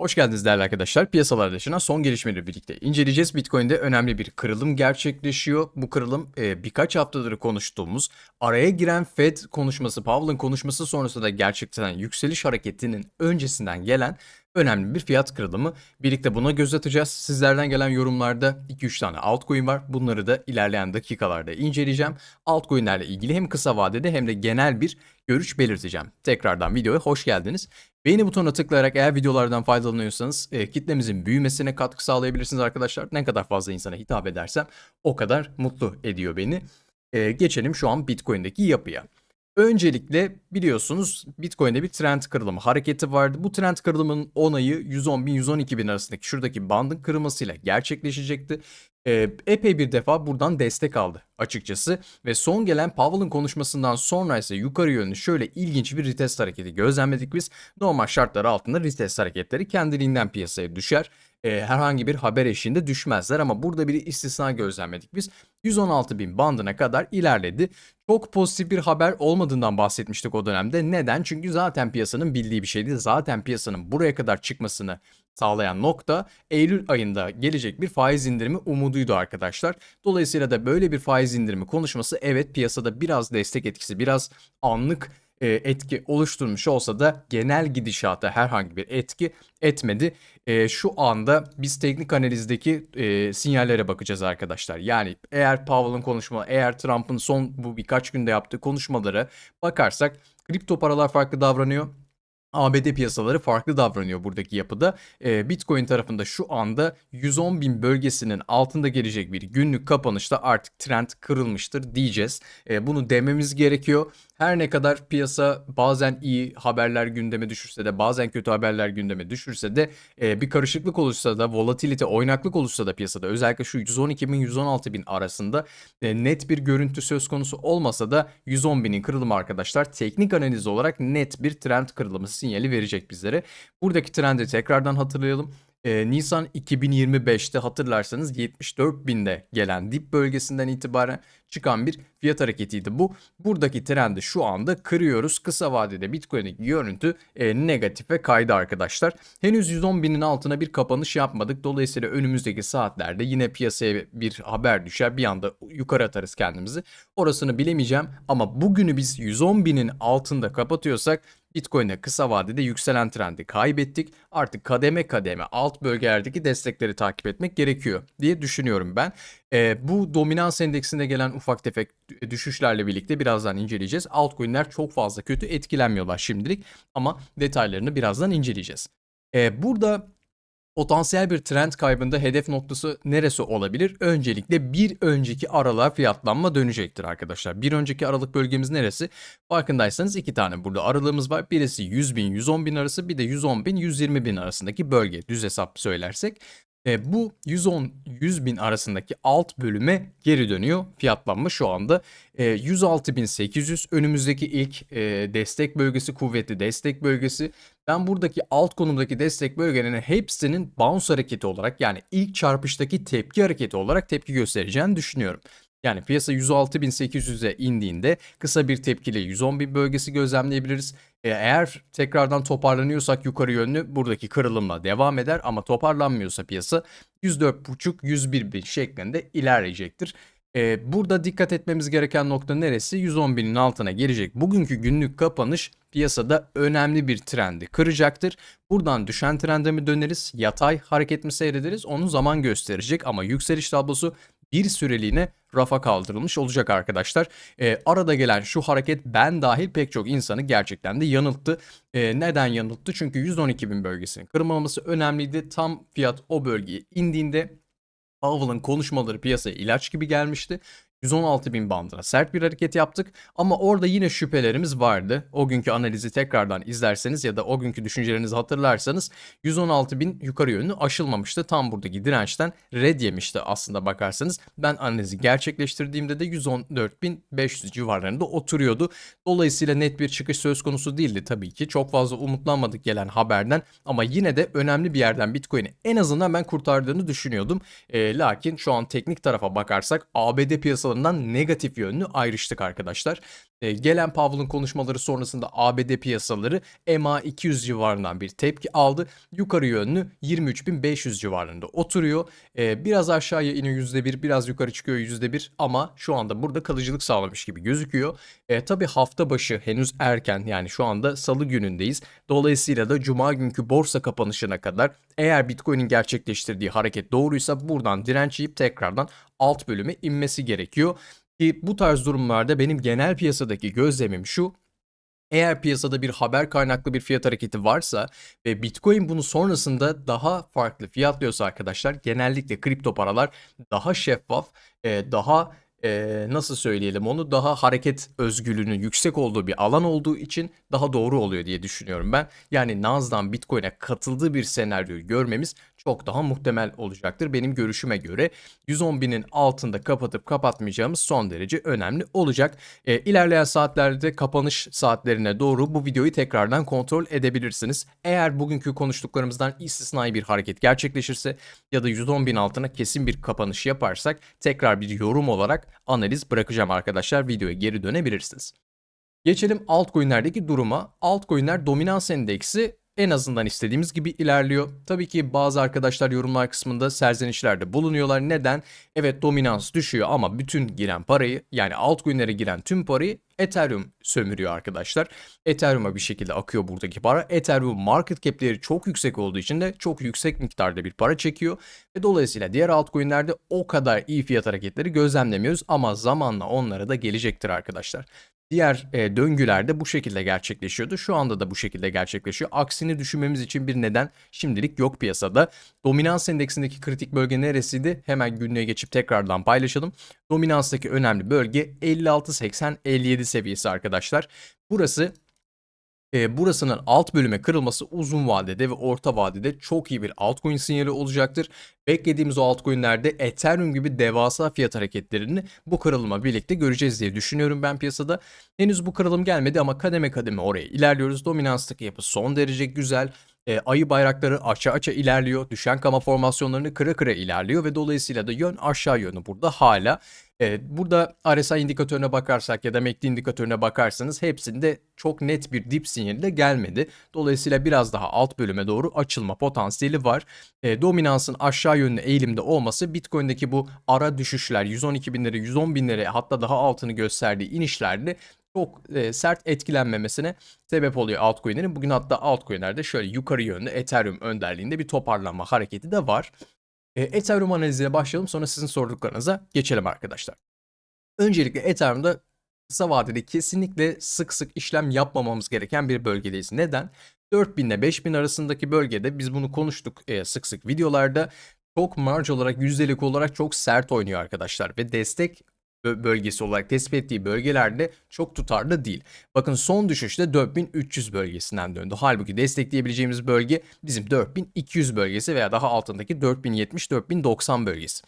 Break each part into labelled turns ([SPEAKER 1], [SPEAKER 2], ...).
[SPEAKER 1] Hoş geldiniz değerli arkadaşlar. Piyasalar yaşanan son gelişmeleri birlikte inceleyeceğiz. Bitcoin'de önemli bir kırılım gerçekleşiyor. Bu kırılım e, birkaç haftadır konuştuğumuz araya giren Fed konuşması, Powell'ın konuşması sonrasında da gerçekten yükseliş hareketinin öncesinden gelen önemli bir fiyat kırılımı. Birlikte buna göz atacağız. Sizlerden gelen yorumlarda 2-3 tane altcoin var. Bunları da ilerleyen dakikalarda inceleyeceğim. Altcoin'lerle ilgili hem kısa vadede hem de genel bir görüş belirteceğim. Tekrardan videoya hoş geldiniz. Beğeni butonuna tıklayarak eğer videolardan faydalanıyorsanız e, kitlemizin büyümesine katkı sağlayabilirsiniz arkadaşlar. Ne kadar fazla insana hitap edersem o kadar mutlu ediyor beni. E, geçelim şu an Bitcoin'deki yapıya. Öncelikle biliyorsunuz Bitcoin'de bir trend kırılımı hareketi vardı. Bu trend kırılımının onayı 110 bin 112 bin arasındaki şuradaki bandın kırılmasıyla gerçekleşecekti. Ee, epey bir defa buradan destek aldı açıkçası ve son gelen Powell'ın konuşmasından sonra ise yukarı yönlü şöyle ilginç bir retest hareketi gözlemledik biz. Normal şartlar altında retest hareketleri kendiliğinden piyasaya düşer. Ee, herhangi bir haber eşiğinde düşmezler ama burada bir istisna gözlemledik biz. 116 bin bandına kadar ilerledi. Çok pozitif bir haber olmadığından bahsetmiştik o dönemde. Neden? Çünkü zaten piyasanın bildiği bir şeydi. Zaten piyasanın buraya kadar çıkmasını sağlayan nokta Eylül ayında gelecek bir faiz indirimi umuduydu arkadaşlar. Dolayısıyla da böyle bir faiz indirimi konuşması evet piyasada biraz destek etkisi, biraz anlık e, etki oluşturmuş olsa da genel gidişata herhangi bir etki etmedi. E, şu anda biz teknik analizdeki e, sinyallere bakacağız arkadaşlar. Yani eğer Powell'ın konuşma, eğer Trump'ın son bu birkaç günde yaptığı konuşmalara bakarsak kripto paralar farklı davranıyor. ABD piyasaları farklı davranıyor buradaki yapıda. E, Bitcoin tarafında şu anda 110 bin bölgesinin altında gelecek bir günlük kapanışta artık trend kırılmıştır diyeceğiz. E, bunu dememiz gerekiyor. Her ne kadar piyasa bazen iyi haberler gündeme düşürse de bazen kötü haberler gündeme düşürse de e, bir karışıklık olursa da volatilite oynaklık olursa da piyasada özellikle şu 112 bin 116 bin arasında e, net bir görüntü söz konusu olmasa da 110 binin kırılımı arkadaşlar teknik analiz olarak net bir trend kırılımı sinyali verecek bizlere. Buradaki trendi tekrardan hatırlayalım. Ee, Nisan 2025'te hatırlarsanız 74 binde gelen dip bölgesinden itibaren çıkan bir fiyat hareketiydi bu. Buradaki trendi şu anda kırıyoruz. Kısa vadede Bitcoin'deki görüntü e, negatife kaydı arkadaşlar. Henüz 110 binin altına bir kapanış yapmadık. Dolayısıyla önümüzdeki saatlerde yine piyasaya bir haber düşer. Bir anda yukarı atarız kendimizi. Orasını bilemeyeceğim ama bugünü biz 110 binin altında kapatıyorsak Bitcoin'e kısa vadede yükselen trendi kaybettik. Artık kademe kademe alt bölgelerdeki destekleri takip etmek gerekiyor diye düşünüyorum ben. E, bu dominans endeksinde gelen ufak tefek düşüşlerle birlikte birazdan inceleyeceğiz. Altcoin'ler çok fazla kötü etkilenmiyorlar şimdilik ama detaylarını birazdan inceleyeceğiz. E, burada Potansiyel bir trend kaybında hedef noktası neresi olabilir? Öncelikle bir önceki aralığa fiyatlanma dönecektir arkadaşlar. Bir önceki aralık bölgemiz neresi? Farkındaysanız iki tane burada aralığımız var. Birisi 100 bin 110 bin arası bir de 110 bin 120 bin arasındaki bölge düz hesap söylersek. E, bu 110-100 bin arasındaki alt bölüme geri dönüyor fiyatlanma şu anda. E, 106.800 önümüzdeki ilk e, destek bölgesi kuvvetli destek bölgesi. Ben buradaki alt konumdaki destek bölgelerinin hepsinin bounce hareketi olarak yani ilk çarpıştaki tepki hareketi olarak tepki göstereceğini düşünüyorum. Yani piyasa 106.800'e indiğinde kısa bir tepkiyle 110.000 bölgesi gözlemleyebiliriz. E, eğer tekrardan toparlanıyorsak yukarı yönlü buradaki kırılımla devam eder ama toparlanmıyorsa piyasa 104.5-101 bin şeklinde ilerleyecektir. E, burada dikkat etmemiz gereken nokta neresi? 110 binin altına gelecek. Bugünkü günlük kapanış piyasada önemli bir trendi kıracaktır. Buradan düşen trende mi döneriz, yatay hareket mi seyrederiz onu zaman gösterecek ama yükseliş tablosu bir süreliğine rafa kaldırılmış olacak arkadaşlar. E, arada gelen şu hareket ben dahil pek çok insanı gerçekten de yanılttı. E, neden yanılttı? Çünkü 112 bin bölgesinin kırılmaması önemliydi. Tam fiyat o bölgeye indiğinde Powell'ın konuşmaları piyasaya ilaç gibi gelmişti. 116 bin bandına sert bir hareket yaptık ama orada yine şüphelerimiz vardı. O günkü analizi tekrardan izlerseniz ya da o günkü düşüncelerinizi hatırlarsanız 116 bin yukarı yönlü aşılmamıştı. Tam buradaki dirençten red yemişti aslında bakarsanız. Ben analizi gerçekleştirdiğimde de 114 bin 500 civarlarında oturuyordu. Dolayısıyla net bir çıkış söz konusu değildi tabii ki. Çok fazla umutlanmadık gelen haberden ama yine de önemli bir yerden Bitcoin'i en azından ben kurtardığını düşünüyordum. E, lakin şu an teknik tarafa bakarsak ABD piyasası piyasalarından negatif yönlü ayrıştık arkadaşlar. E, gelen Powell'ın konuşmaları sonrasında ABD piyasaları EMA 200 civarından bir tepki aldı. Yukarı yönlü 23.500 civarında oturuyor. E, biraz aşağıya iniyor %1, biraz yukarı çıkıyor %1 ama şu anda burada kalıcılık sağlamış gibi gözüküyor. E, tabii hafta başı henüz erken yani şu anda salı günündeyiz. Dolayısıyla da cuma günkü borsa kapanışına kadar eğer Bitcoin'in gerçekleştirdiği hareket doğruysa buradan direnç yiyip tekrardan alt bölüme inmesi gerekiyor. Ki bu tarz durumlarda benim genel piyasadaki gözlemim şu. Eğer piyasada bir haber kaynaklı bir fiyat hareketi varsa ve Bitcoin bunu sonrasında daha farklı fiyatlıyorsa arkadaşlar genellikle kripto paralar daha şeffaf, daha e, nasıl söyleyelim onu daha hareket özgürlüğünün yüksek olduğu bir alan olduğu için daha doğru oluyor diye düşünüyorum ben. Yani Naz'dan Bitcoin'e katıldığı bir senaryoyu görmemiz çok daha muhtemel olacaktır benim görüşüme göre. 110 binin altında kapatıp kapatmayacağımız son derece önemli olacak. E, ilerleyen saatlerde kapanış saatlerine doğru bu videoyu tekrardan kontrol edebilirsiniz. Eğer bugünkü konuştuklarımızdan istisnai bir hareket gerçekleşirse ya da 110 bin altına kesin bir kapanış yaparsak tekrar bir yorum olarak analiz bırakacağım arkadaşlar. Videoya geri dönebilirsiniz. Geçelim altcoin'lerdeki duruma. Altcoin'ler dominans endeksi en azından istediğimiz gibi ilerliyor. Tabii ki bazı arkadaşlar yorumlar kısmında serzenişlerde bulunuyorlar. Neden? Evet dominans düşüyor ama bütün giren parayı yani altcoin'lere giren tüm parayı Ethereum sömürüyor arkadaşlar. Ethereum'a bir şekilde akıyor buradaki para. Ethereum market cap'leri çok yüksek olduğu için de çok yüksek miktarda bir para çekiyor. Ve dolayısıyla diğer altcoin'lerde o kadar iyi fiyat hareketleri gözlemlemiyoruz ama zamanla onlara da gelecektir arkadaşlar. Diğer e, döngülerde bu şekilde gerçekleşiyordu. Şu anda da bu şekilde gerçekleşiyor. Aksini düşünmemiz için bir neden şimdilik yok piyasada. Dominans endeksindeki kritik bölge neresiydi? Hemen günlüğe geçip tekrardan paylaşalım. Dominanstaki önemli bölge 56-80-57 seviyesi arkadaşlar. Burası e, burasının alt bölüme kırılması uzun vadede ve orta vadede çok iyi bir altcoin sinyali olacaktır. Beklediğimiz o altcoin'lerde Ethereum gibi devasa fiyat hareketlerini bu kırılma birlikte göreceğiz diye düşünüyorum ben piyasada. Henüz bu kırılım gelmedi ama kademe kademe oraya ilerliyoruz. Dominanstaki yapı son derece güzel. E, ayı bayrakları aça aça ilerliyor. Düşen kama formasyonlarını kıra kıra ilerliyor ve dolayısıyla da yön aşağı yönü burada hala. Evet, burada RSI indikatörüne bakarsak ya da MACD indikatörüne bakarsanız hepsinde çok net bir dip sinyali de gelmedi. Dolayısıyla biraz daha alt bölüme doğru açılma potansiyeli var. E, dominansın aşağı yönlü eğilimde olması Bitcoin'deki bu ara düşüşler 112 binleri 110 binleri hatta daha altını gösterdiği inişlerde çok e, sert etkilenmemesine sebep oluyor altcoin'lerin. Bugün hatta altcoin'lerde şöyle yukarı yönlü Ethereum önderliğinde bir toparlanma hareketi de var. E, Ethereum analizine başlayalım sonra sizin sorduklarınıza geçelim arkadaşlar. Öncelikle Ethereum'da kısa vadede kesinlikle sık sık işlem yapmamamız gereken bir bölgedeyiz. Neden? 4000 ile 5000 arasındaki bölgede biz bunu konuştuk e, sık sık videolarda. Çok marj olarak yüzdelik olarak çok sert oynuyor arkadaşlar ve destek bölgesi olarak tespit ettiği bölgelerde çok tutarlı değil. Bakın son düşüşte 4300 bölgesinden döndü. Halbuki destekleyebileceğimiz bölge bizim 4200 bölgesi veya daha altındaki 4070-4090 bölgesi.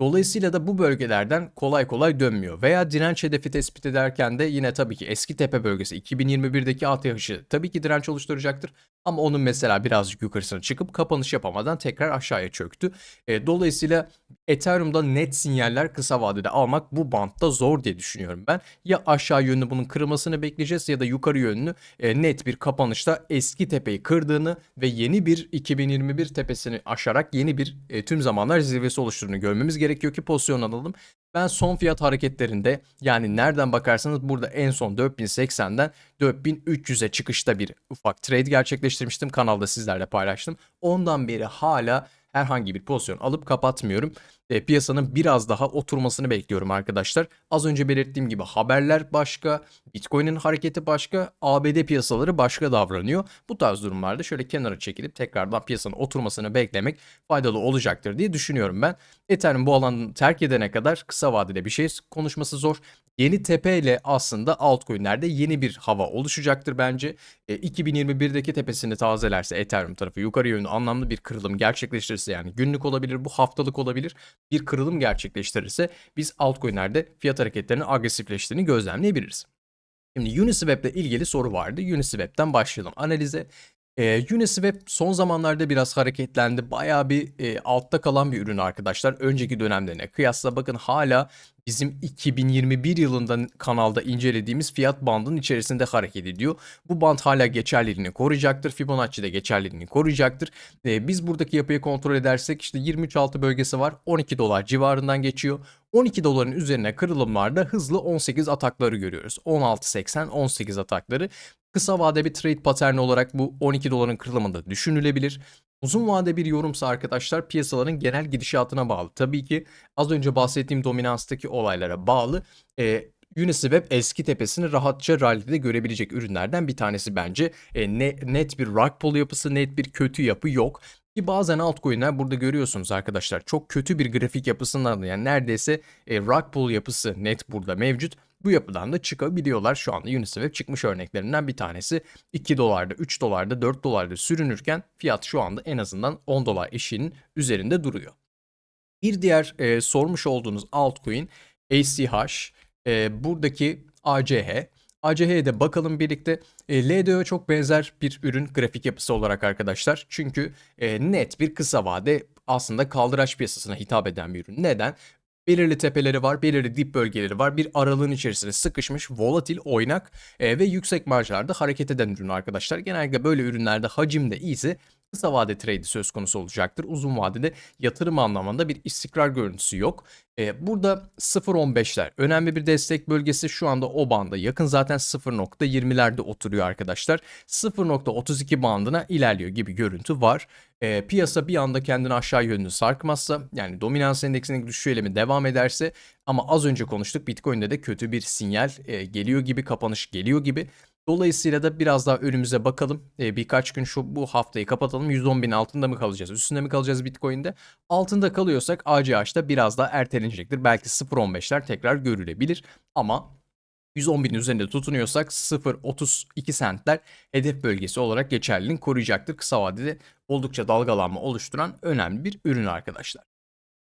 [SPEAKER 1] Dolayısıyla da bu bölgelerden kolay kolay dönmüyor. Veya direnç hedefi tespit ederken de yine tabii ki eski tepe bölgesi 2021'deki ATH'ı tabii ki direnç oluşturacaktır. Ama onun mesela birazcık yukarısına çıkıp kapanış yapamadan tekrar aşağıya çöktü. E, dolayısıyla Ethereum'da net sinyaller kısa vadede almak bu bantta zor diye düşünüyorum ben. Ya aşağı yönlü bunun kırılmasını bekleyeceğiz ya da yukarı yönlü e, net bir kapanışta eski tepeyi kırdığını ve yeni bir 2021 tepesini aşarak yeni bir e, tüm zamanlar zirvesi oluşturduğunu görmemiz gerekiyor ki pozisyon alalım. Ben son fiyat hareketlerinde yani nereden bakarsanız burada en son 4080'den 4300'e çıkışta bir ufak trade gerçekleştirmiştim. Kanalda sizlerle paylaştım. Ondan beri hala herhangi bir pozisyon alıp kapatmıyorum. E, piyasanın biraz daha oturmasını bekliyorum arkadaşlar. Az önce belirttiğim gibi haberler başka, Bitcoin'in hareketi başka, ABD piyasaları başka davranıyor. Bu tarz durumlarda şöyle kenara çekilip tekrardan piyasanın oturmasını beklemek faydalı olacaktır diye düşünüyorum ben. Ethereum bu alanı terk edene kadar kısa vadede bir şey konuşması zor. Yeni tepe ile aslında altcoin'lerde yeni bir hava oluşacaktır bence. E, 2021'deki tepesini tazelerse Ethereum tarafı yukarı yönlü anlamlı bir kırılım gerçekleştirirse yani günlük olabilir bu haftalık olabilir bir kırılım gerçekleştirirse biz altcoin'lerde fiyat hareketlerinin agresifleştiğini gözlemleyebiliriz. Şimdi Uniswap ile ilgili soru vardı. Uniswap'ten başlayalım analize. Ee, Uniswap son zamanlarda biraz hareketlendi. Bayağı bir e, altta kalan bir ürün arkadaşlar. Önceki dönemlerine kıyasla bakın hala bizim 2021 yılında kanalda incelediğimiz fiyat bandının içerisinde hareket ediyor. Bu band hala geçerliliğini koruyacaktır. Fibonacci de geçerliliğini koruyacaktır. Ee, biz buradaki yapıyı kontrol edersek işte 23.6 bölgesi var. 12 dolar civarından geçiyor. 12 doların üzerine kırılımlarda hızlı 18 atakları görüyoruz. 16.80 18 atakları. Kısa vade bir trade paterni olarak bu 12 doların kırılımında düşünülebilir. Uzun vade bir yorumsa arkadaşlar piyasaların genel gidişatına bağlı. Tabii ki az önce bahsettiğim dominanstaki olaylara bağlı. E, Uniswap eski tepesini rahatça rally'de görebilecek ürünlerden bir tanesi bence. E, ne, net bir rug pull yapısı, net bir kötü yapı yok. Ki bazen altcoin'ler burada görüyorsunuz arkadaşlar. Çok kötü bir grafik yapısından yani neredeyse e, rug pull yapısı net burada mevcut. Bu yapıdan da çıkabiliyorlar. Şu anda Uniswap çıkmış örneklerinden bir tanesi. 2 dolarda, 3 dolarda, 4 dolarda sürünürken fiyat şu anda en azından 10 dolar eşiğinin üzerinde duruyor. Bir diğer e, sormuş olduğunuz altcoin ACH. E, buradaki ACH. ACH'ye de bakalım birlikte. E, LDO'ya çok benzer bir ürün grafik yapısı olarak arkadaşlar. Çünkü e, net bir kısa vade aslında kaldıraç piyasasına hitap eden bir ürün. Neden? Belirli tepeleri var, belirli dip bölgeleri var. Bir aralığın içerisine sıkışmış, volatil, oynak e, ve yüksek marjlarda hareket eden ürün arkadaşlar. Genellikle böyle ürünlerde hacim de iyiyse kısa vade trade söz konusu olacaktır. Uzun vadede yatırım anlamında bir istikrar görüntüsü yok. Ee, burada 0.15'ler önemli bir destek bölgesi şu anda o banda yakın zaten 0.20'lerde oturuyor arkadaşlar. 0.32 bandına ilerliyor gibi görüntü var. Ee, piyasa bir anda kendini aşağı yönlü sarkmazsa yani dominans endeksinin düşüş eylemi devam ederse ama az önce konuştuk Bitcoin'de de kötü bir sinyal e, geliyor gibi kapanış geliyor gibi. Dolayısıyla da biraz daha önümüze bakalım. E, birkaç gün şu bu haftayı kapatalım. 110 bin altında mı kalacağız? Üstünde mi kalacağız Bitcoin'de? Altında kalıyorsak ACH'da biraz daha ertelenecektir. Belki 0.15'ler tekrar görülebilir. Ama 110 bin üzerinde tutunuyorsak 0.32 sentler hedef bölgesi olarak geçerliliğini koruyacaktır. Kısa vadede oldukça dalgalanma oluşturan önemli bir ürün arkadaşlar.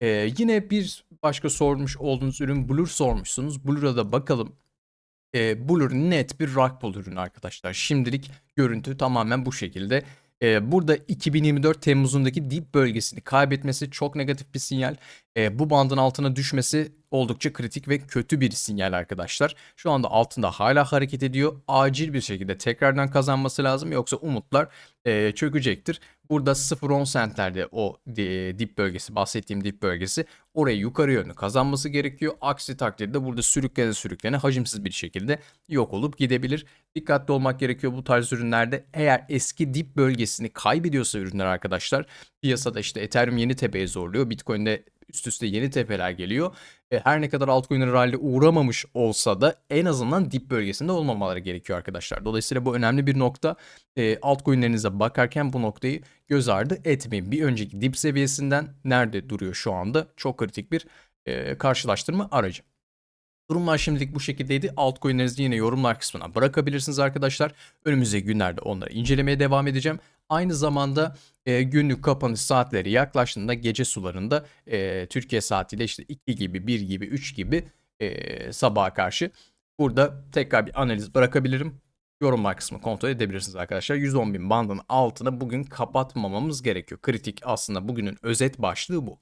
[SPEAKER 1] Ee, yine bir başka sormuş olduğunuz ürün Blur sormuşsunuz. Blur'a da bakalım. E, Blur net bir rock pull ürünü arkadaşlar. Şimdilik görüntü tamamen bu şekilde. E, burada 2024 Temmuz'undaki dip bölgesini kaybetmesi çok negatif bir sinyal. E, bu bandın altına düşmesi oldukça kritik ve kötü bir sinyal arkadaşlar. Şu anda altında hala hareket ediyor. Acil bir şekilde tekrardan kazanması lazım yoksa umutlar e, çökecektir. Burada 0.10 centlerde o e, dip bölgesi bahsettiğim dip bölgesi orayı yukarı yönlü kazanması gerekiyor. Aksi takdirde burada sürüklene sürüklene hacimsiz bir şekilde yok olup gidebilir. Dikkatli olmak gerekiyor bu tarz ürünlerde. Eğer eski dip bölgesini kaybediyorsa ürünler arkadaşlar piyasada işte Ethereum yeni tepeye zorluyor. Bitcoin'de üst üste yeni tepeler geliyor. E, her ne kadar altcoin'ler rally uğramamış olsa da en azından dip bölgesinde olmamaları gerekiyor arkadaşlar. Dolayısıyla bu önemli bir nokta. E, altcoin'lerinize bakarken bu noktayı göz ardı etmeyin. Bir önceki dip seviyesinden nerede duruyor şu anda? Çok kritik bir e, karşılaştırma aracı. Durumlar şimdilik bu şekildeydi. Altcoin'lerinizi yine yorumlar kısmına bırakabilirsiniz arkadaşlar. Önümüzdeki günlerde onları incelemeye devam edeceğim. Aynı zamanda e, günlük kapanış saatleri yaklaştığında gece sularında e, Türkiye saatiyle işte 2 gibi, 1 gibi, 3 gibi e, sabaha karşı burada tekrar bir analiz bırakabilirim. Yorumlar kısmı kontrol edebilirsiniz arkadaşlar. 110 bin bandının altına bugün kapatmamamız gerekiyor. Kritik aslında bugünün özet başlığı bu.